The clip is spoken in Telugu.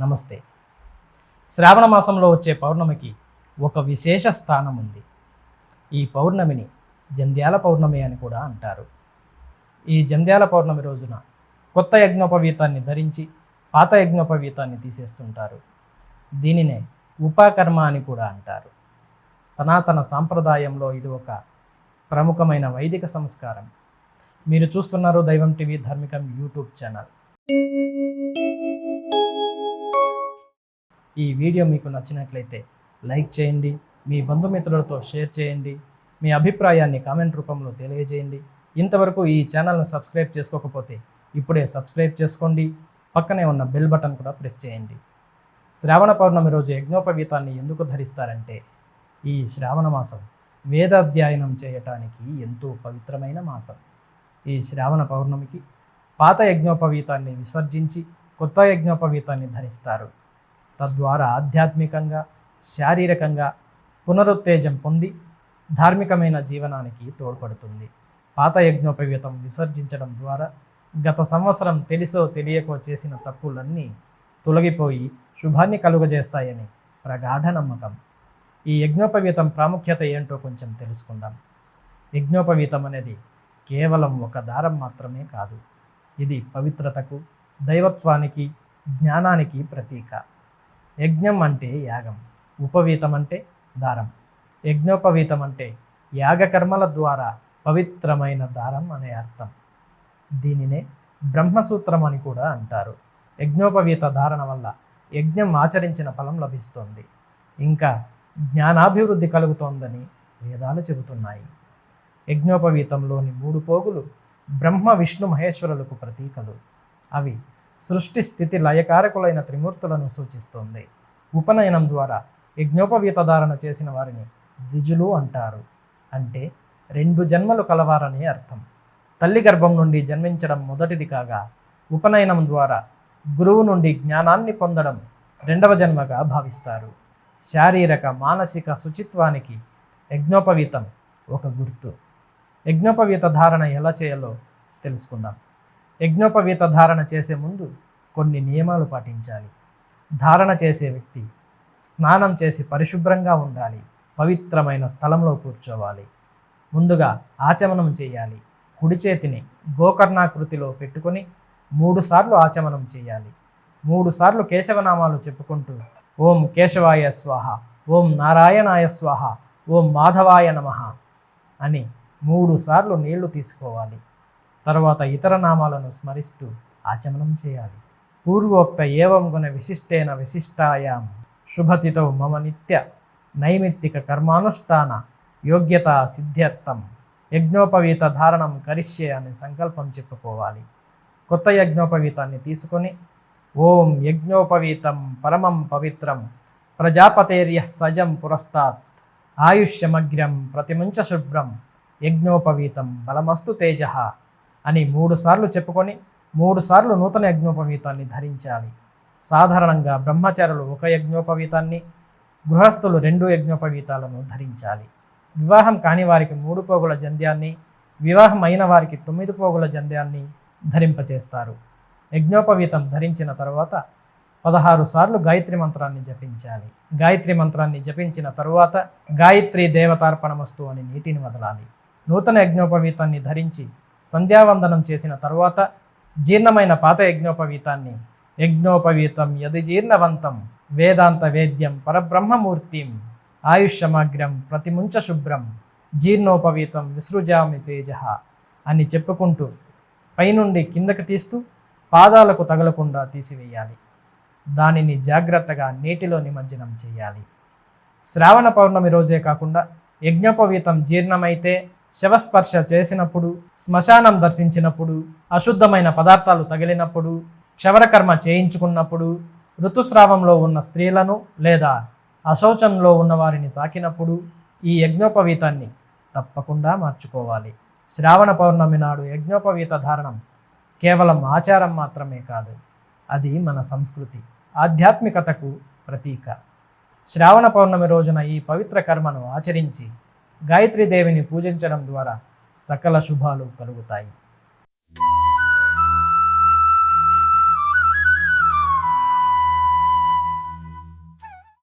నమస్తే. శ్రావణ మాసంలో వచ్చే పౌర్ణమికి ఒక విశేష స్థానం ఉంది. ఈ పౌర్ణమిని జంధ్యాల పౌర్ణమి అని కూడా అంటారు. ఈ జంధ్యాల పౌర్ణమి రోజున కొత్త యజ్ఞోపవీతాన్ని ధరించి పాత యజ్ఞోపవీతాన్ని తీసేస్తుంటారు. దీనినే ఉపాకర్మ అని కూడా అంటారు. సనాతన సాంప్రదాయంలో ఇది ఒక ప్రముఖమైన వైదిక సంస్కారం. మీరు చూస్తున్నారు దైవం టీవీ ధార్మికం యూట్యూబ్ ఛానల్. ఈ వీడియో మీకు నచ్చినట్లయితే లైక్ చేయండి మీ బంధుమిత్రులతో షేర్ చేయండి మీ అభిప్రాయాన్ని కామెంట్ రూపంలో తెలియజేయండి. ఇంతవరకు ఈ ఛానల్ను సబ్స్క్రైబ్ చేసుకోకపోతే ఇప్పుడే సబ్స్క్రైబ్ చేసుకోండి పక్కనే ఉన్న బెల్ బటన్ కూడా ప్రెస్ చేయండి. శ్రావణ పౌర్ణమి రోజు యజ్ఞోపవీతాన్ని ఎందుకు ధరిస్తారంటే ఈ శ్రావణ మాసం వేదాధ్యయనం చేయటానికి ఎంతో పవిత్రమైన మాసం. ఈ శ్రావణ పౌర్ణమికి పాత యజ్ఞోపవీతాన్ని విసర్జించి కొత్త యజ్ఞోపవీతాన్ని ధరిస్తారు. తద్వారా ఆధ్యాత్మికంగా శారీరకంగా పునరుత్తేజం పొంది ధార్మికమైన జీవనానికి తోడ్పడుతుంది. పాత యజ్ఞోపవీతం విసర్జించడం ద్వారా గత సంవత్సరం తెలిసో తెలియకో చేసిన తప్పులన్నీ తొలగిపోయి శుభాన్ని కలుగజేస్తాయని ప్రగాఢ నమ్మకం. ఈ యజ్ఞోపవీతం ప్రాముఖ్యత ఏంటో కొంచెం తెలుసుకుందాం. యజ్ఞోపవీతం అనేది కేవలం ఒక దారం మాత్రమే కాదు. ఇది పవిత్రతకు దైవత్వానికి జ్ఞానానికి ప్రతీక. యజ్ఞం అంటే యాగం ఉపవీతం అంటే దారం. యజ్ఞోపవీతం అంటే యాగకర్మల ద్వారా పవిత్రమైన దారం అనే అర్థం. దీనినే బ్రహ్మసూత్రం అని కూడా అంటారు. యజ్ఞోపవీత ధారణ వల్ల యజ్ఞం ఆచరించిన ఫలం లభిస్తుంది. ఇంకా జ్ఞానాభివృద్ధి కలుగుతోందని వేదాలు చెబుతున్నాయి. యజ్ఞోపవీతంలోని మూడు పోగులు బ్రహ్మ విష్ణు మహేశ్వరులకు ప్రతీకలు. అవి సృష్టి స్థితి లయకారకులైన త్రిమూర్తులను సూచిస్తుంది. ఉపనయనం ద్వారా యజ్ఞోపవీత ధారణ చేసిన వారిని ద్విజులు అంటారు. అంటే రెండు జన్మలు కలవారని అర్థం. తల్లి గర్భం నుండి జన్మించడం మొదటిది కాగా ఉపనయనం ద్వారా గురువు నుండి జ్ఞానాన్ని పొందడం రెండవ జన్మగా భావిస్తారు. శారీరక మానసిక శుచిత్వానికి యజ్ఞోపవీతం ఒక గుర్తు. యజ్ఞోపవీత ధారణ ఎలా చేయాలో తెలుసుకుందాం. యజ్ఞోపవీత ధారణ చేసే ముందు కొన్ని నియమాలు పాటించాలి. ధారణ చేసే వ్యక్తి స్నానం చేసి పరిశుభ్రంగా ఉండాలి. పవిత్రమైన స్థలంలో కూర్చోవాలి. ముందుగా ఆచమనం చేయాలి. కుడి చేతిని గోకర్ణాకృతిలో పెట్టుకొని మూడుసార్లు ఆచమనం చేయాలి. మూడుసార్లు కేశవనామాలు చెప్పుకుంటూ ఓం కేశవాయ స్వాహ ఓం నారాయణాయ స్వాహ ఓం మాధవాయ నమః అని మూడు సార్లు నీళ్ళు తీసుకోవాలి. తర్వాత ఇతర నామాలను స్మరిస్తూ ఆచమనం చేయాలి. పూర్వోక్త ఏవం గుణ విశిష్టేన విశిష్టాయాం శుభతితో మమ నిత్య నైమిత్తిక కర్మానుష్ఠాన యోగ్యత సిద్ధ్యర్థం యజ్ఞోపవీత ధారణం కరిష్యే అనే సంకల్పం చెప్పుకోవాలి. కొత్త యజ్ఞోపవీతాన్ని తీసుకొని ఓం యజ్ఞోపవీతం పరమం పవిత్రం ప్రజాపతేర్య సజం పురస్తాత్ ఆయుష్యమగ్రం ప్రతిముంచ శుభ్రం యజ్ఞోపవీతం బలమస్తు తేజ అని మూడుసార్లు చెప్పుకొని మూడుసార్లు నూతన యజ్ఞోపవీతాన్ని ధరించాలి. సాధారణంగా బ్రహ్మచారులు ఒక యజ్ఞోపవీతాన్ని గృహస్థులు రెండు యజ్ఞోపవీతాలను ధరించాలి. వివాహం కాని వారికి మూడు పోగుల జంధ్యాన్ని వివాహం అయిన వారికి తొమ్మిది పోగుల జంధ్యాన్ని ధరింపచేస్తారు. యజ్ఞోపవీతం ధరించిన తర్వాత పదహారు సార్లు గాయత్రి మంత్రాన్ని జపించాలి. గాయత్రి మంత్రాన్ని జపించిన తరువాత గాయత్రి దేవతార్పణమస్తు అని నీటిని వదలాలి. నూతన యజ్ఞోపవీతాన్ని ధరించి సంధ్యావందనం చేసిన తర్వాత జీర్ణమైన పాత యజ్ఞోపవీతాన్ని యజ్ఞోపవీతం యది జీర్ణవంతం వేదాంత వేద్యం పరబ్రహ్మమూర్తిం ఆయుష్యమగ్రం ప్రతిముంచ శుభ్రం జీర్ణోపవీతం విసృజామి తేజ అని చెప్పుకుంటూ పైనుండి కిందకి తీస్తూ పాదాలకు తగలకుండా తీసివేయాలి. దానిని జాగ్రత్తగా నీటిలో నిమజ్జనం చేయాలి. శ్రావణ పౌర్ణమి రోజే కాకుండా యజ్ఞోపవీతం జీర్ణమైతే శవస్పర్శ చేసినప్పుడు శ్మశానం దర్శించినప్పుడు అశుద్ధమైన పదార్థాలు తగిలినప్పుడు క్షవరకర్మ చేయించుకున్నప్పుడు ఋతుస్రావంలో ఉన్న స్త్రీలను లేదా అశౌచంలో ఉన్న వారిని తాకినప్పుడు ఈ యజ్ఞోపవీతాన్ని తప్పకుండా మార్చుకోవాలి. శ్రావణ పౌర్ణమి నాడు యజ్ఞోపవీత ధారణం కేవలం ఆచారం మాత్రమే కాదు అది మన సంస్కృతి ఆధ్యాత్మికతకు ప్రతీక. శ్రావణ పౌర్ణమి రోజున ఈ పవిత్ర కర్మను ఆచరించి గాయత్రీదేవిని పూజించడం ద్వారా సకల శుభాలు కలుగుతాయి.